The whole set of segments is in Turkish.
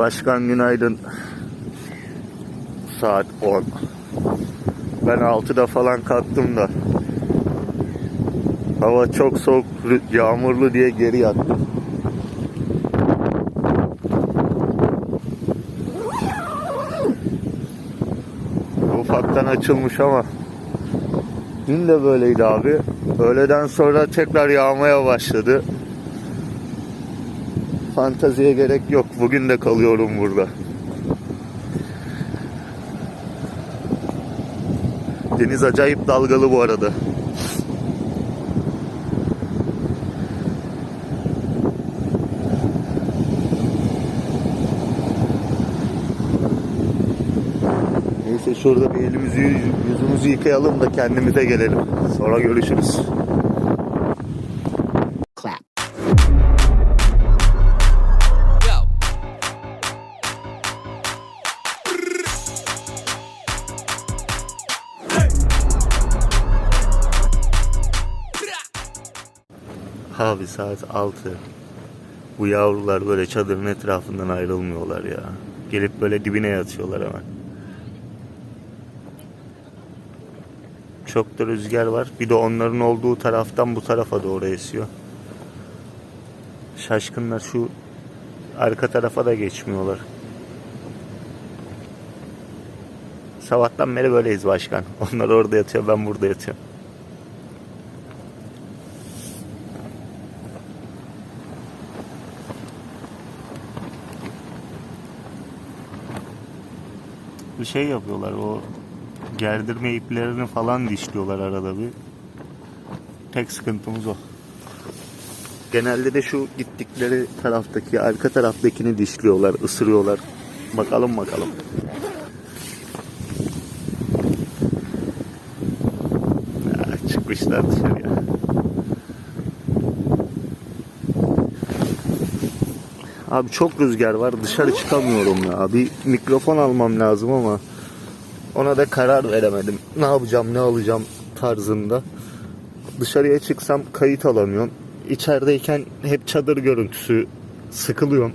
Başkan günaydın. Saat 10. Ben 6'da falan kalktım da. Hava çok soğuk, yağmurlu diye geri yattım. Ufaktan açılmış ama dün de böyleydi abi. Öğleden sonra tekrar yağmaya başladı. Fantaziye gerek yok. Bugün de kalıyorum burada. Deniz acayip dalgalı bu arada. Neyse şurada bir elimizi yüz- yüzümüzü yıkayalım da kendimize gelelim. Sonra görüşürüz. Saat 6. Bu yavrular böyle çadırın etrafından ayrılmıyorlar ya. Gelip böyle dibine yatıyorlar hemen. Çok da rüzgar var. Bir de onların olduğu taraftan bu tarafa doğru esiyor. Şaşkınlar şu arka tarafa da geçmiyorlar. Sabahtan beri böyleyiz başkan. Onlar orada yatıyor, ben burada yatıyorum. Şey yapıyorlar o gerdirme iplerini falan dişliyorlar arada bir. Tek sıkıntımız o. Genelde de şu gittikleri taraftaki, arka taraftakini dişliyorlar, ısırıyorlar. Bakalım bakalım. Ya, çıkmışlar dışarıya. Abi çok rüzgar var. Dışarı çıkamıyorum ya. Bir mikrofon almam lazım ama ona da karar veremedim. Ne yapacağım, ne alacağım tarzında. Dışarıya çıksam kayıt alamıyorum. İçerideyken hep çadır görüntüsü sıkılıyorum.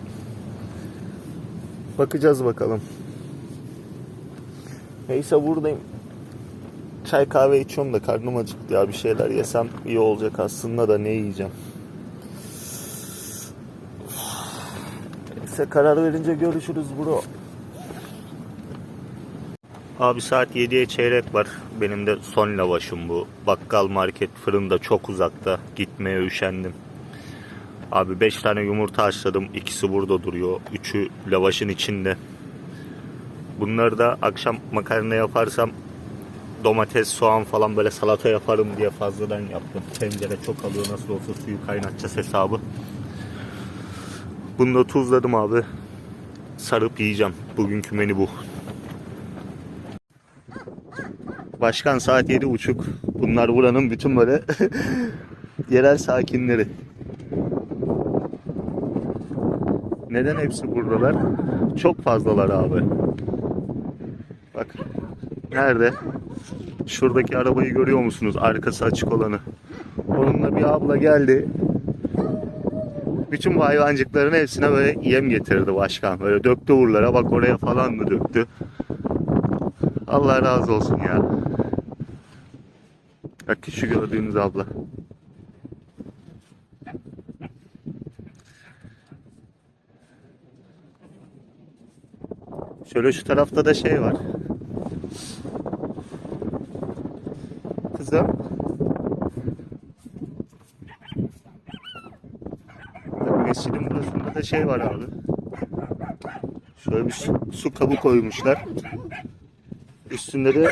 Bakacağız bakalım. Neyse buradayım. Çay kahve içiyorum da karnım acıktı ya. Bir şeyler yesem iyi olacak aslında da ne yiyeceğim. Neyse karar verince görüşürüz bro. Abi saat 7'ye çeyrek var. Benim de son lavaşım bu. Bakkal market fırında çok uzakta. Gitmeye üşendim. Abi 5 tane yumurta haşladım. İkisi burada duruyor. Üçü lavaşın içinde. Bunları da akşam makarna yaparsam domates, soğan falan böyle salata yaparım diye fazladan yaptım. Tencere çok alıyor nasıl olsa suyu kaynatacağız hesabı. Bunu da tuzladım abi. Sarıp yiyeceğim. Bugünkü menü bu. Başkan saat yedi buçuk. Bunlar buranın bütün böyle yerel sakinleri. Neden hepsi buradalar? Çok fazlalar abi. Bak. Nerede? Şuradaki arabayı görüyor musunuz? Arkası açık olanı. Onunla bir abla geldi. Bütün bu hayvancıkların hepsine böyle yem getirdi başkan. Böyle döktü urlara bak oraya falan mı döktü. Allah razı olsun ya. Bak şu gördüğünüz abla. Şöyle şu tarafta da şey var. Kızım. Bak Mescidin burasında da şey var abi. Şöyle bir su, su kabı koymuşlar. Üstünde de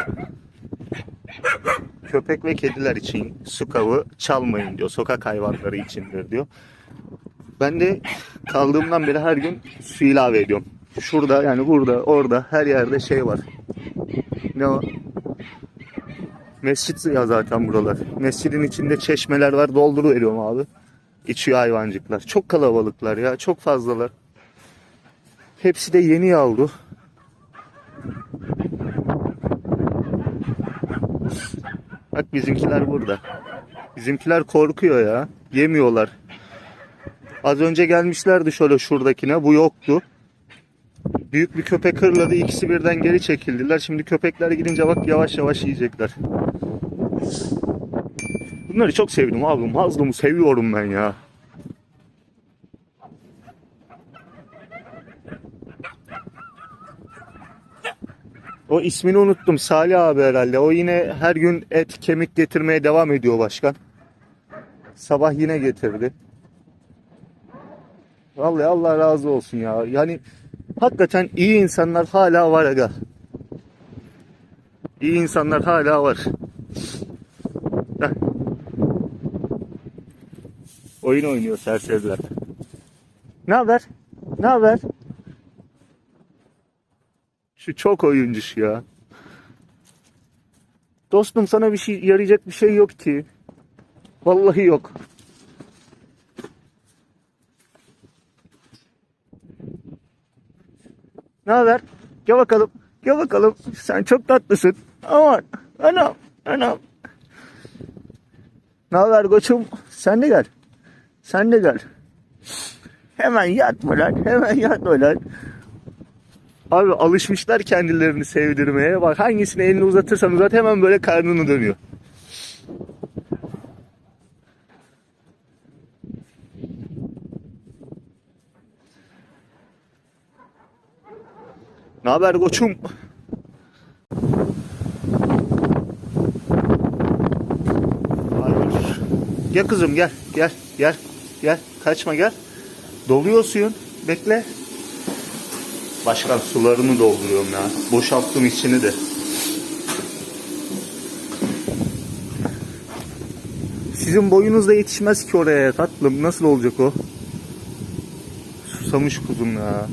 köpek ve kediler için su kabı çalmayın diyor. Sokak hayvanları içindir diyor. Ben de kaldığımdan beri her gün su ilave ediyorum. Şurada yani burada orada her yerde şey var. Ne o? Mescit ya zaten buralar. Mescidin içinde çeşmeler var dolduru veriyorum abi. İçiyor hayvancıklar. Çok kalabalıklar ya çok fazlalar. Hepsi de yeni yavru. Bak bizimkiler burada. Bizimkiler korkuyor ya. Yemiyorlar. Az önce gelmişlerdi şöyle şuradakine. Bu yoktu. Büyük bir köpek hırladı. ikisi birden geri çekildiler. Şimdi köpekler gidince bak yavaş yavaş yiyecekler. Bunları çok sevdim abi. Mazlumu seviyorum ben ya. O ismini unuttum. Salih abi herhalde. O yine her gün et, kemik getirmeye devam ediyor başkan. Sabah yine getirdi. Vallahi Allah razı olsun ya. Yani hakikaten iyi insanlar hala var aga. İyi insanlar hala var. Oyun oynuyor serseriler. Ne haber? Ne haber? Şu çok oyuncusu ya. Dostum sana bir şey yarayacak bir şey yok ki. Vallahi yok. Ne haber? Gel bakalım. Gel bakalım. Sen çok tatlısın. Aman. Anam. Anam. Ne haber koçum? Sen de gel. Sen de gel. Hemen yatma lan. Hemen yatma lan. Abi alışmışlar kendilerini sevdirmeye. Bak hangisine elini uzatırsan uzat hemen böyle karnını dönüyor. Ne haber koçum? Gel kızım gel gel gel gel kaçma gel. Doluyor suyun bekle. Başkan sularını dolduruyorum ya. Boşalttım içini de. Sizin boyunuzda yetişmez ki oraya tatlım. Nasıl olacak o? Susamış kuzum ya.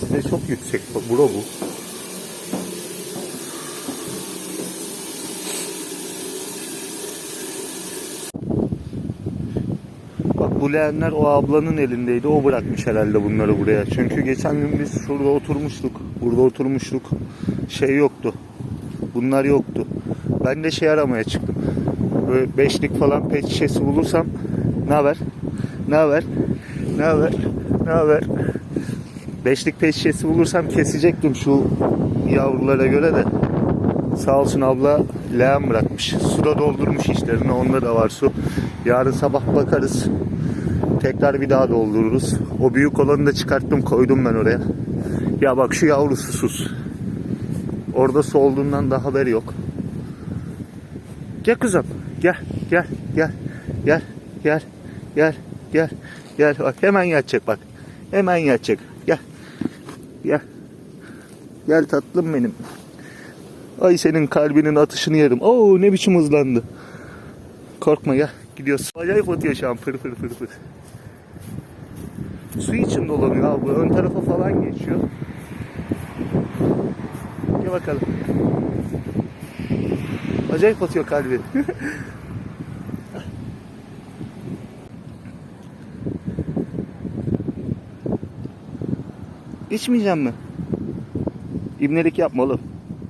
Size çok yüksek bura bu. Leğenler o ablanın elindeydi. O bırakmış herhalde bunları buraya. Çünkü geçen gün biz şurada oturmuştuk. Burada oturmuştuk. Şey yoktu. Bunlar yoktu. Ben de şey aramaya çıktım. Böyle beşlik falan pet şişesi bulursam ne haber? Ne haber? Ne haber? Ne haber? Beşlik pet şişesi bulursam kesecektim şu yavrulara göre de. Sağ olsun abla leğen bırakmış. Suda doldurmuş işlerine. Onda da var su. Yarın sabah bakarız. Tekrar bir daha doldururuz. O büyük olanı da çıkarttım koydum ben oraya. Ya bak şu yavru susuz. Orada su olduğundan da haber yok. Gel kızım. Gel gel gel gel gel gel gel gel bak hemen yatacak bak. Hemen yatacak. Gel. Gel. Gel tatlım benim. Ay senin kalbinin atışını yerim. Oo ne biçim hızlandı. Korkma gel. Gidiyoruz. Acayip atıyor şu an fır fır fır fır. Su için dolanıyor abi. Ön tarafa falan geçiyor. Gel bakalım. Acayip atıyor kalbi. İçmeyeceğim mi? İbnelik yapma oğlum.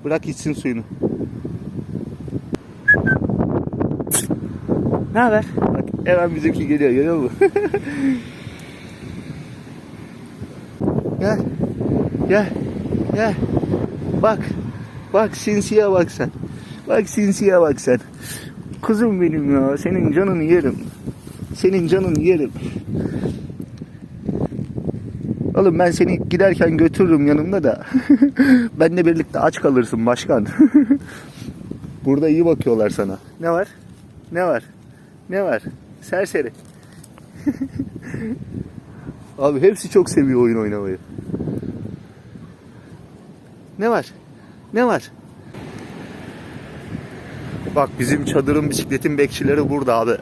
Bırak içsin suyunu. Ne haber? Bak hemen bizimki geliyor görüyor musun? gel. Gel. Gel. Bak. Bak sinsiye bak sen. Bak sinsiye bak sen. Kuzum benim ya. Senin canını yerim. Senin canını yerim. Oğlum ben seni giderken götürürüm yanımda da. Benle birlikte aç kalırsın başkan. Burada iyi bakıyorlar sana. Ne var? Ne var? Ne var? Serseri. Abi hepsi çok seviyor oyun oynamayı. Ne var? Ne var? Bak bizim çadırın bisikletin bekçileri burada abi.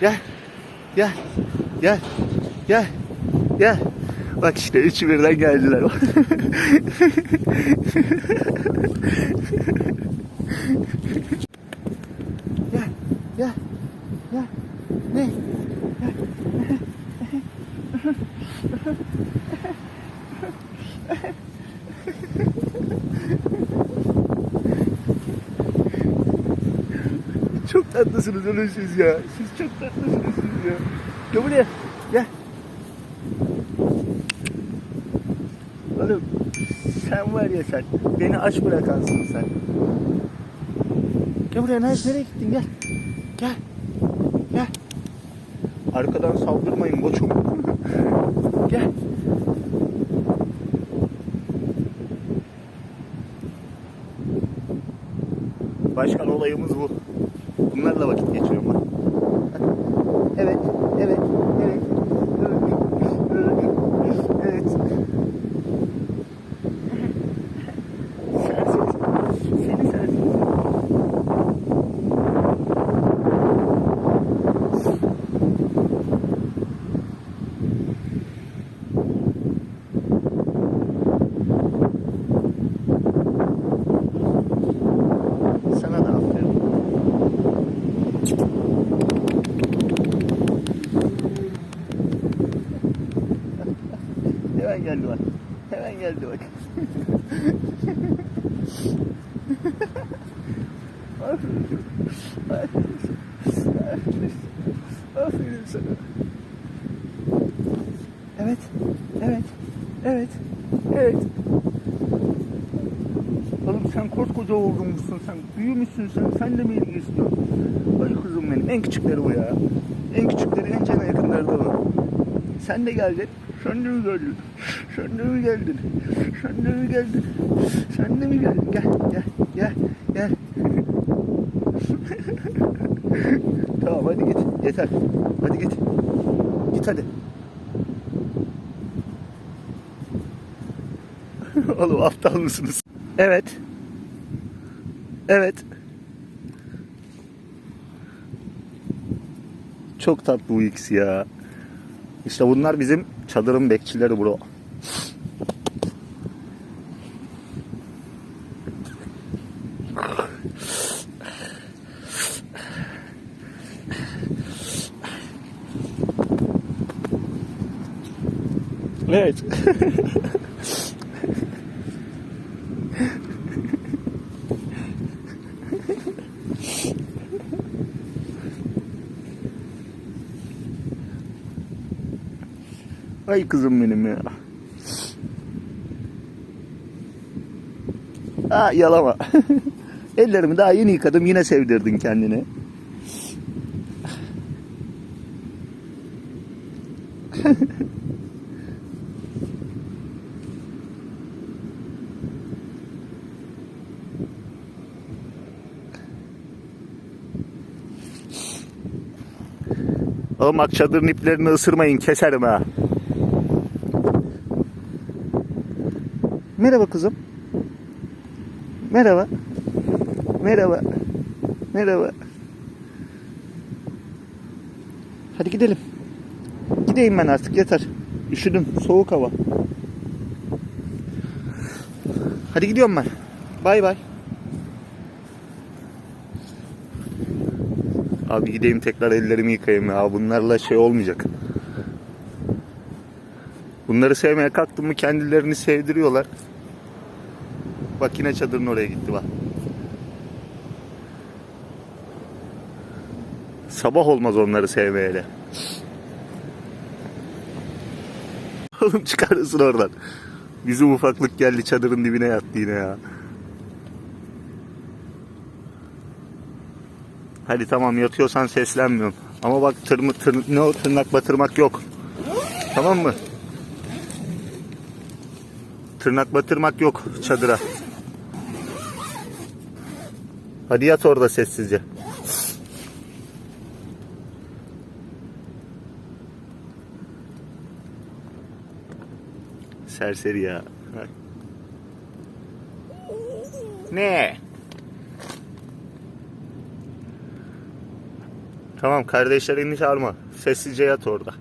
Gel. Gel. Gel. Gel. Gel. Bak işte üçü birden geldiler. gel. Gel. Gel. Ne? Gel. Çok tatlısınız oğlum siz ya. Siz çok tatlısınız siz ya. Gel buraya. Gel. Oğlum sen var ya sen. Beni aç bırakansın sen. Gel buraya. Nereye, nereye gittin? Gel. Gel. Gel. Arkadan saldırmayın koçum. Gel. Başkan olayımız bu. Bunlarla vakit geçiriyorum ben. Evet, evet, evet. Evet. Sensiz. Seni sensiz. Sana da aferin. Hemen geldi bak. Hemen geldi bak. aferin. Aferin. Aferin. Aferin sana. Evet. Evet. Evet. Evet. Oğlum sen koskoca olgunmuşsun sen. Büyümüşsün sen. Sen de mi ilgi istiyorsun? Ay kızım benim. En küçükleri bu ya. En küçükleri en cana yakınları da bu. Sen de geldin. Sen de mi geldin? Sen de mi geldin? Sen de mi geldin? Sen de mi geldin? Gel, gel, gel, gel. tamam hadi git. Yeter. Hadi git. Git hadi. Oğlum aptal mısınız? Evet. Evet. Çok tatlı bu ikisi ya. İşte bunlar bizim çadırın bekçileri bro. Evet. Ay kızım benim ya. Ha yalama. Ellerimi daha yeni yıkadım yine sevdirdin kendini. Oğlum bak çadırın iplerini ısırmayın keserim ha. Merhaba kızım. Merhaba. Merhaba. Merhaba. Hadi gidelim. Gideyim ben artık yeter. Üşüdüm. Soğuk hava. Hadi gidiyorum ben. Bay bay. Abi gideyim tekrar ellerimi yıkayayım ya. Bunlarla şey olmayacak. Bunları sevmeye kalktım mı kendilerini sevdiriyorlar. Bak yine çadırın oraya gitti bak. Sabah olmaz onları sevmeyeli. Oğlum çıkarırsın oradan. Bizim ufaklık geldi çadırın dibine yattı yine ya. Hadi tamam yatıyorsan seslenmiyorum. Ama bak tırmı, tır, ne o tırnak batırmak yok. Tamam mı? Tırnak batırmak yok çadıra. Hadi yat orada sessizce. Serseri ya. Ne? Tamam kardeşlerini çağırma. Sessizce yat orada.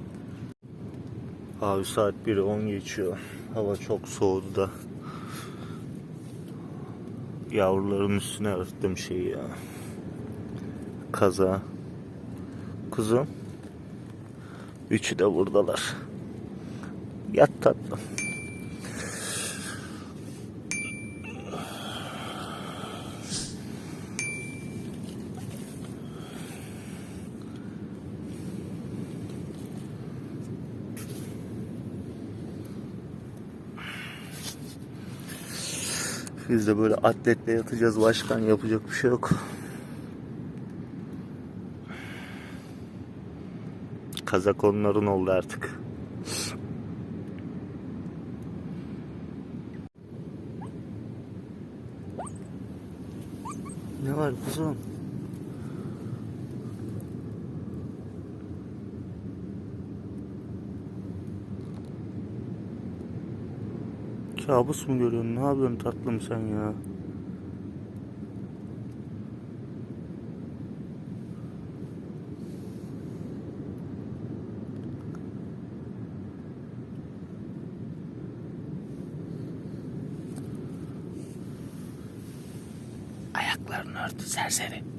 Abi saat 1'i 10 geçiyor. Hava çok soğudu da. Yavruların üstüne örttüm şeyi ya. Kaza. Kuzum. Üçü de buradalar. Yat tatlım. Biz de böyle atletle yatacağız. Başkan yapacak bir şey yok. Kazak onların oldu artık. Ne var kuzum? Kabus mu görüyorsun? Ne yapıyorsun tatlım sen ya? Ayaklarını örtü serseri.